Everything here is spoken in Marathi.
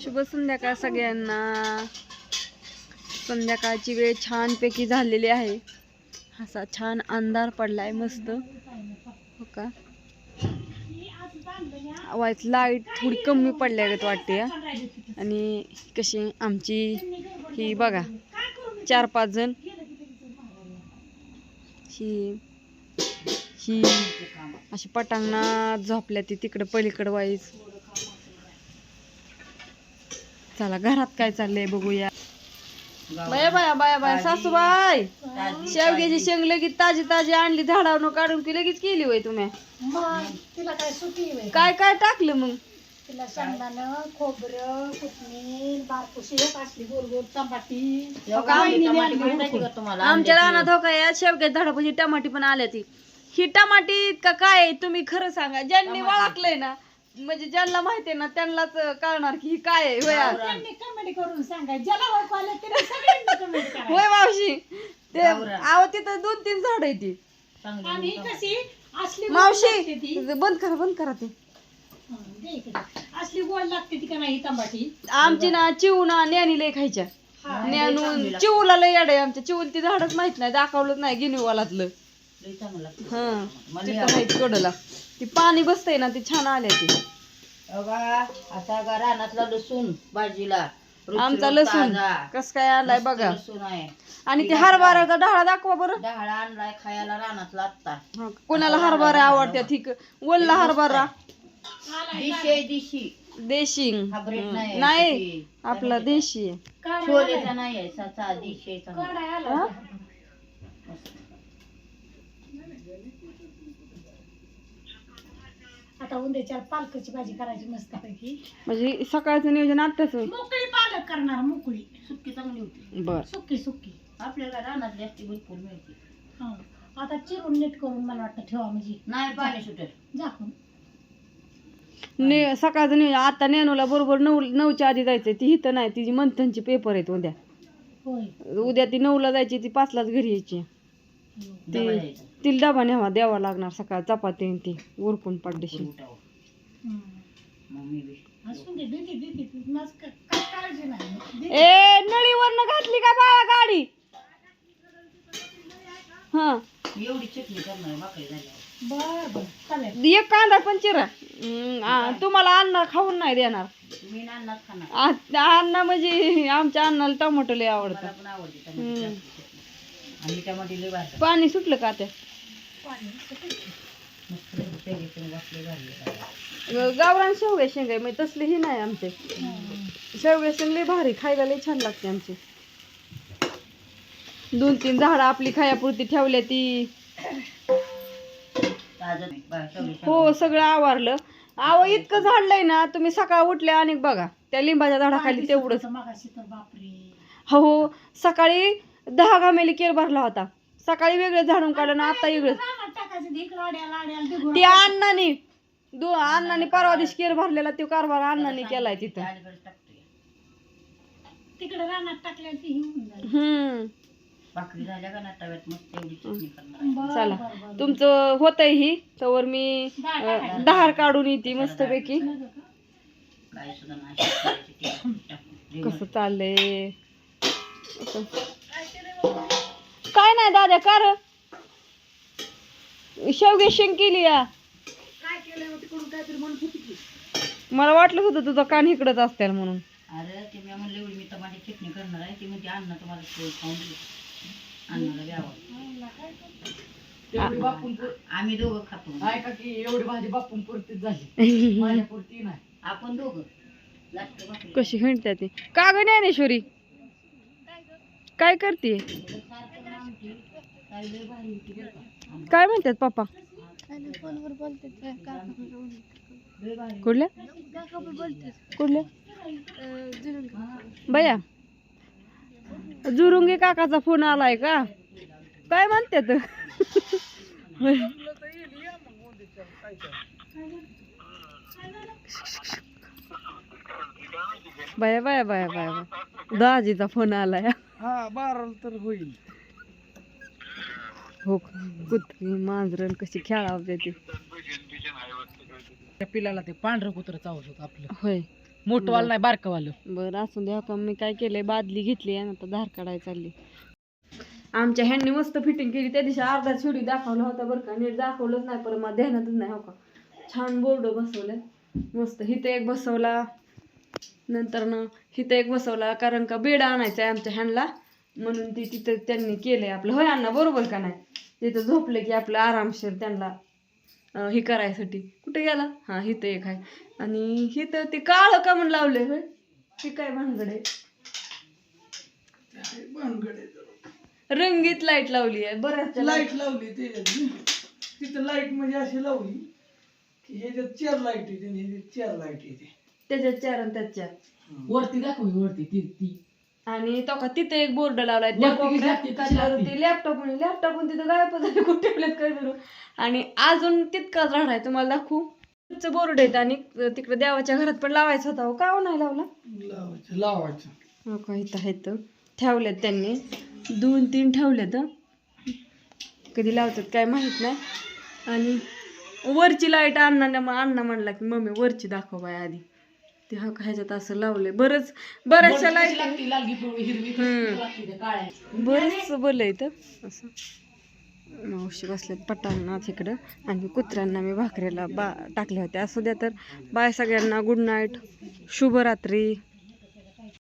शुभ संध्याकाळ सगळ्यांना. संध्याकाळची वेळ छानपैकी झालेली आहे. असा छान अंधार पडलाय मस्त. हो का? वाईट लाइट थोडी कमी पडल्यागत वाटते आणि कशी आमची ही बघा चार पाच जण. ही ही अशी पटांगणात झोपल्या ती तिकडं पलीकडं वाईज. चला घरात काय चाललंय बघूया. बाया बाया बाया बाया सासूबाई. शेवग्याची शेंग लगेच ताजी ताजी आणली झाडावरून काढून की लगेच केली होय तुम्ही. तिला काय सुटी काय काय टाकलं मग? तिला शेंगदाणं खोबरं कोथमीर बारकुशी एक असली गोल गोल चपाती. वहिनीने आणली उडकून. आमच्या रानात हो काय शेवग्या झाडापाशी टमाटी पण आल्या ती. ही टमाटी का काय? तुम्ही खरं सांगा. ज्यांनी ओळखलंय ना म्हणजे ज्यांना माहिती आहे ना त्यांनाच कळणार की ही काय आहे होय. आज. त्यांनी कमेंट करून सांगा. ज्याला ओळखू आलं त्याने सगळ्यांनी कमेंट करा होय मावशी. ते आव तिथं दोन तीन झाड आहे ती. आणि ही कशी? असली गोड लागते मावशी बंद करा बंद करा ती. हं, दे इकडे. असली गोड लागते ती का नाही ही तंबाटी आमची ना चिव ना न्यानी लय खायच्या. न्यानून चिवला लय याड आहे आमच्या. चिवून ती झाडच माहीत नाही दाखवलंच नाही गिनीवालातलं. हा. तिथं माहीत कडला ती पाणी बसतंय ना ती छान आल्या ती. असा गा रानातला लसूण भाजीला. आमचा लसूण. ताजा. कस काय आणलाय बघा. लसूण आहे. आणि ते हरभऱ्याचा डहाळा दाखवा बरं. डहाळा आणलाय खायला रानातला आत्ता. हा, कोणाला हरभरा आवडत्या ठीक. वल्ला हरभरा. दिशी. नाही आपला देशी छोलेचा नाही आहे साचा हा? आता उद्याच्या पालकाची भाजी करायची मस्त पैकी म्हणजे सकाळचं नियोजन आत्ताच मोकळी पालक करणार मोकळी. सुक्की चांगली होती. बर. सुकी सुकी. आपल्याला रानात जास्ती भरपूर मिळते. हं. आता चिरून नीट करून मला वाटतं ठेवा म्हणजे. नाही पाणी सुटत झाकून ने सकाळचं नियोजन आता नेनूला बरोबर नऊ नऊच्या आधी जायचंय. ती इथं नाही तिची मंथनची पेपर आहेत उद्या. होय. उद्या ती नऊला जायची ती पाचलाच घरी यायची. डबा द्यायचा. तिला डबा न्यावा द्यावा लागणार सकाळ चपाती आणि ती उरकून पडदेशी उठावं. हं. मग मी बी. असून दे दिली दिली तू माझं का- काय काळजी नाही दे. ए नळीवरनं घातली का बाळा गाडी हा एवढी चटणी करणार भाकरी झाल्यावर बर बर चालेल एक कांदा पण चिरा हम्म, आ, तुम्हाला अन्न खाऊन नाही देणार मी नानाच खाणार आ- अन्न म्हणजे आमच्या अन्नाला टोमॅटो लय आवडतं मला पण आवडते. आणि लय भाजतात पाणी सुटलं का. मस्त वाटले भाजले गावरान शेवग्या शेंगा म्हणजे तसले ही नाही आमचे. शेवग्या शेंग लय भारी खायला लय छान लागते आमची. दोन तीन झाडं आपली खायापुरती ठेवल्या ती. ताजं नाही बा, शेवगे हो सगळं आवारलं. आव इतकं झाडलंय ना तुम्ही सकाळ उठल्या आणि बघा त्या लिंबाच्या झाडाखाली तेवढंच. सुकलं मगाशी तर बापरे. हो सकाळी दहा गामेली केर भरला होता. सकाळी वेगळं झाडून काढलं ना आता वेगळं. ते अण्णाने दो अण्णाने परवा दिवशी केर भरलेला तो कारभार अण्णाने केलाय तिथं. तिकडे रानात टाकल्या ते हे होऊन झालं. हम्म. चला. तुमचं होतंय ही तर मी. दहार काढून येते मस्तपैकी काय सुद्धा नाही. काय नाही दादा कार. शेवगे शेंग केली मला वाटलं होतं तुझा कान इकडंच असतील म्हणून. अरे ते मी म्हणलं एवढी मी टमाटे चटणी करणार आहे ती म्हणते अन्न तुम्हाला पोळी खाऊन दिली अन्नाला द्यावं. आम्ही दोघं खातो. आपण दोघं. लाटकं भाकरी. कशी हिंडत्या ती. का ग ज्ञानेश्वरी? काय करते काय म्हणतात पप्पा? कुठल्या? कुठल्या? बया. जुरुंगे काकाचा फोन आलाय का? काय म्हणतात? बाया बाया बाया बाया बाया. दाजीचा फोन आलाय. हा बारा तर होईल. हो कुत्री मांजरण कशी खेळावते ती त्या पिलाला ते पांढरं कुत्र चावत होतं आपलं. होय. मोठवाल नाही बारकवालं बरं असू द्या का मी काय केलंय बादली घेतली आणि आता धार काढायला चालली. आमच्या ह्यांनी मस्त फिटिंग केली त्या दिवशी अर्धा छुडी दाखवला होता बरं का नीट दाखवलंच नाही पण मला ध्यानातच नाही हो का? छान बोर्ड बसवले मस्त हिथं एक बसवला नंतर न हिथं एक बसवला कारण का बेड आणायचा आहे आमच्या ह्यांना म्हणून ती तिथं त्यांनी केलंय आपलं. होय अण्णा बरोबर का नाही? तिथं झोपले की आपलं आरामशीर त्यांना हे करायसाठी. कुठे गेला? हां हिथं एक आहे. आणि हिथं ते काळं का म्हणून लावले ते काय भानगड रंगीत लाइट लावली आहे. बऱ्याच लाइट लावली त्याच्यात तिथं लाइट म्हणजे अशी लावली की ह्याच्यात चार लाइट येते चार लाइट येते त्याच्यात चार आणि त्यात चार वरती दाखव वरती ती ती. आणि तो का तिथे एक बोर्ड लावलाय त्या वरती कोपऱ्यात. ते लॅपटॉप लॅपटॉप तिथं गायब झाले कुठे ठेवलेत काय करू? आणि अजून तितकाच राहणार आहे तुम्हाला दाखवू? बोर्ड आहेत आणि तिकडे देवाच्या घरात पण लावायचा होता हो. का हो नाही लावला? लावायचं लावायचं. हो का इथं आहेत. ठेवलेत त्यांनी. दोन तीन ठेवलेत कधी लावतात काय माहीत नाही. आणि वरची लाइट अण्णा अण्णा म्हणला की मम्मी वरची दाखव बाय आधी. ते हा का ह्याच्यात असं लावलंय. बरंच बऱ्याचशा लाइट लागती लालगी पिवळी हिरवी हम्म. लागती त्या काळ्या. बरेच बोल इथं असं. मावशी बसल्यात पटांगणात इकडं. आणि कुत्र्यांना मी भाकरीला बा टाकल्या होत्या. असू द्या तर. बाय सगळ्यांना. गुड नाईट शुभरात्री.